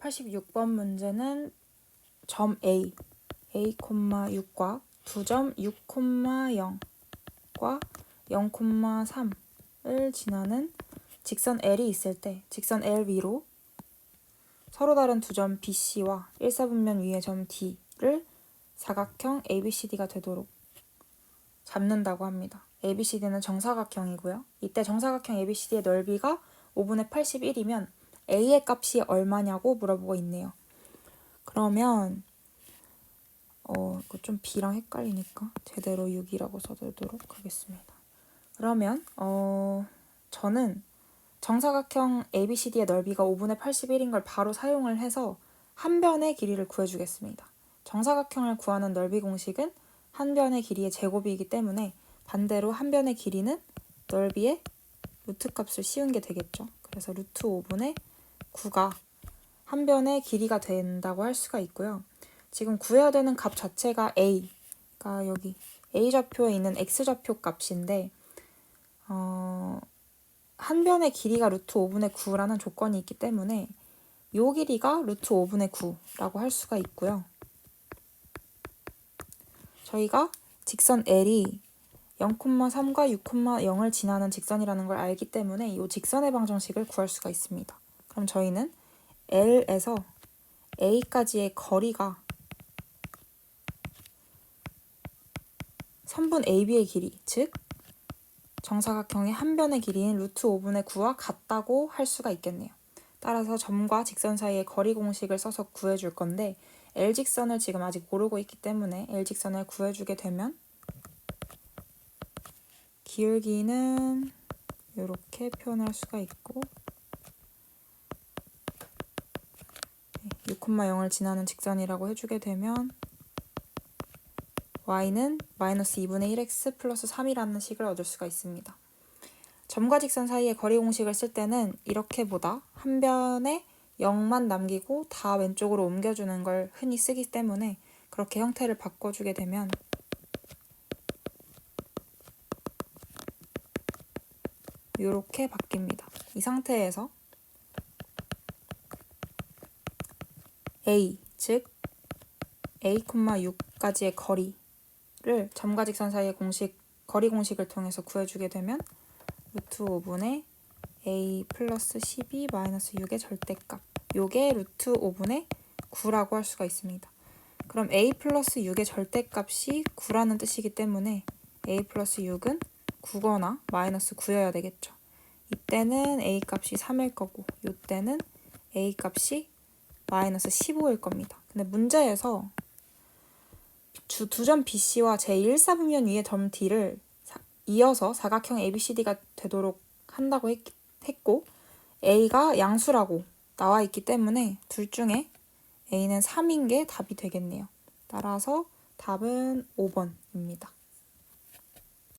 86번 문제는 점 A, A,6과 두 점 6,0과 0,3을 지나는 직선 L이 있을 때 직선 L 위로 서로 다른 두 점 BC와 1사분면 위의 점 D를 사각형 ABCD가 되도록 잡는다고 합니다. ABCD는 정사각형이고요. 이때 정사각형 ABCD의 넓이가 5분의 81이면 A의 값이 얼마냐고 물어보고 있네요. 그러면 어, 이거 좀 B랑 헷갈리니까 제대로 6이라고 써두도록 하겠습니다. 그러면 어, 저는 정사각형 ABCD의 넓이가 5분의 81인 걸 바로 사용을 해서 한 변의 길이를 구해주겠습니다. 정사각형을 구하는 넓이 공식은 한 변의 길이의 제곱이기 때문에 반대로 한 변의 길이는 넓이의 루트 값을 씌운 게 되겠죠. 그래서 루트 5분의 9가 한 변의 길이가 된다고 할 수가 있고요. 지금 구해야 되는 값 자체가 a가 여기 a 좌표에 있는 x 좌표 값인데 어, 한 변의 길이가 루트 5분의 9라는 조건이 있기 때문에 요 길이가 루트 5분의 9라고 할 수가 있고요. 저희가 직선 L이 0,3과 6,0을 지나는 직선이라는 걸 알기 때문에 이 직선의 방정식을 구할 수가 있습니다. 그럼 저희는 L에서 A까지의 거리가 선분 AB의 길이, 즉 정사각형의 한 변의 길이인 루트 5분의 9와 같다고 할 수가 있겠네요. 따라서 점과 직선 사이의 거리 공식을 써서 구해줄 건데 L직선을 지금 아직 모르고 있기 때문에 L직선을 구해주게 되면 기울기는 이렇게 표현할 수가 있고 6,0을 지나는 직선이라고 해주게 되면 y는 마이너스 2분의 1x 플러스 3이라는 식을 얻을 수가 있습니다. 점과 직선 사이의 거리 공식을 쓸 때는 이렇게 보다 한 변에 0만 남기고 다 왼쪽으로 옮겨주는 걸 흔히 쓰기 때문에 그렇게 형태를 바꿔주게 되면 이렇게 바뀝니다. 이 상태에서 a, 즉 a,6까지의 거리를 점과 직선 사이의 공식, 거리 공식을 통해서 구해주게 되면 루트 5분의 a 플러스 12 마이너스 6의 절대값 요게 루트 5분의 9라고 할 수가 있습니다. 그럼 a 플러스 6의 절대값이 9라는 뜻이기 때문에 a 플러스 6은 9거나 마이너스 9여야 되겠죠. 이때는 a 값이 3일 거고 이때는 a 값이 마이너스 15일 겁니다. 근데 문제에서 두점 BC와 제1사분면 위의 점 D를 이어서 사각형 ABCD가 되도록 한다고 했, 했고 A가 양수라고 나와 있기 때문에 둘 중에 A는 3인 게 답이 되겠네요. 따라서 답은 5번입니다.